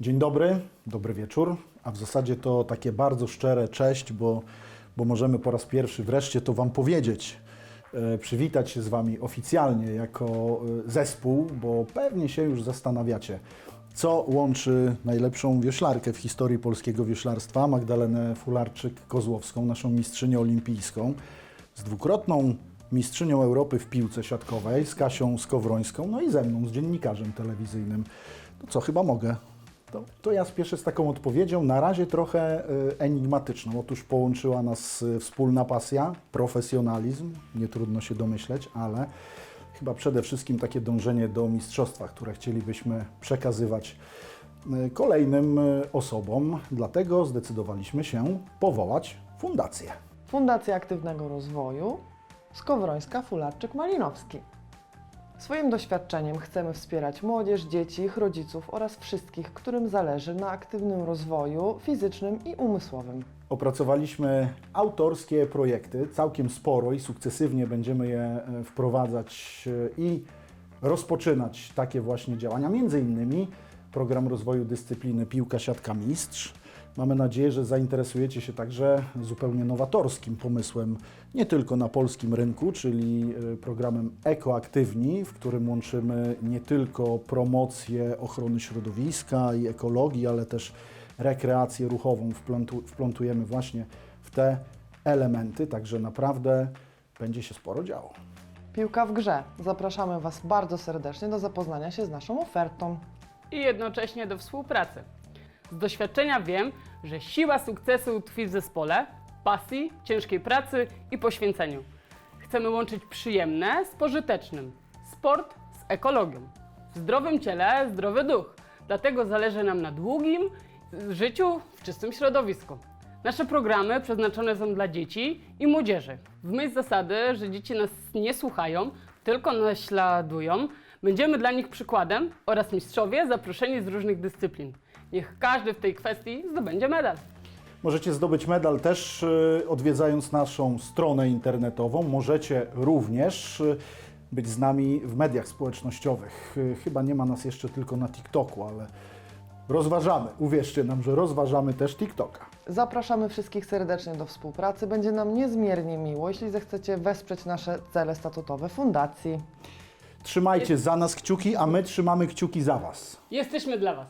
Dzień dobry, dobry wieczór, a w zasadzie to takie bardzo szczere cześć, bo, bo możemy po raz pierwszy wreszcie to Wam powiedzieć, e, przywitać się z Wami oficjalnie jako e, zespół, bo pewnie się już zastanawiacie, co łączy najlepszą wioślarkę w historii polskiego wioślarstwa, Magdalenę Fularczyk-Kozłowską, naszą mistrzynię olimpijską, z dwukrotną mistrzynią Europy w piłce siatkowej, z Kasią Skowrońską, no i ze mną, z dziennikarzem telewizyjnym. No co, chyba mogę. To, to ja spieszę z taką odpowiedzią, na razie trochę y, enigmatyczną. Otóż połączyła nas y, wspólna pasja, profesjonalizm, nie trudno się domyśleć, ale chyba przede wszystkim takie dążenie do mistrzostwa, które chcielibyśmy przekazywać y, kolejnym osobom. Dlatego zdecydowaliśmy się powołać fundację. Fundacja Aktywnego Rozwoju Skowrońska Fularczyk-Malinowski. Swoim doświadczeniem chcemy wspierać młodzież, dzieci, ich rodziców oraz wszystkich, którym zależy na aktywnym rozwoju fizycznym i umysłowym. Opracowaliśmy autorskie projekty, całkiem sporo i sukcesywnie będziemy je e, wprowadzać e, i rozpoczynać takie właśnie działania. Między innymi program rozwoju dyscypliny Piłka Siatka Mistrz. Mamy nadzieję, że zainteresujecie się także zupełnie nowatorskim pomysłem, nie tylko na polskim rynku, czyli e, programem Ekoaktywni, w którym łączymy nie tylko promocję ochrony środowiska i ekologii, ale też rekreację ruchową wplątu, wplątujemy właśnie w te elementy, także naprawdę będzie się sporo działo. Piłka w grze. Zapraszamy Was bardzo serdecznie do zapoznania się z naszą ofertą. i jednocześnie do współpracy. Z doświadczenia wiem, że siła sukcesu tkwi w zespole, pasji, ciężkiej pracy i poświęceniu. Chcemy łączyć przyjemne z pożytecznym, sport z ekologią. W zdrowym ciele zdrowy duch, dlatego zależy nam na długim życiu w czystym środowisku. Nasze programy przeznaczone są dla dzieci i młodzieży. W myśl zasady, że dzieci nas nie słuchają, tylko naśladują, będziemy dla nich przykładem oraz mistrzowie zaproszeni z różnych dyscyplin. Niech każdy w tej kwestii zdobędzie medal. Możecie zdobyć medal też y, odwiedzając naszą stronę internetową. Możecie również y, być z nami w mediach społecznościowych. Y, Chyba nie ma nas jeszcze tylko na TikToku, ale rozważamy. Uwierzcie nam, że rozważamy też TikToka. Zapraszamy wszystkich serdecznie do współpracy. Będzie nam niezmiernie miło, jeśli zechcecie wesprzeć nasze cele statutowe fundacji. Trzymajcie za nas kciuki, a my trzymamy kciuki za Was. Jesteśmy dla Was.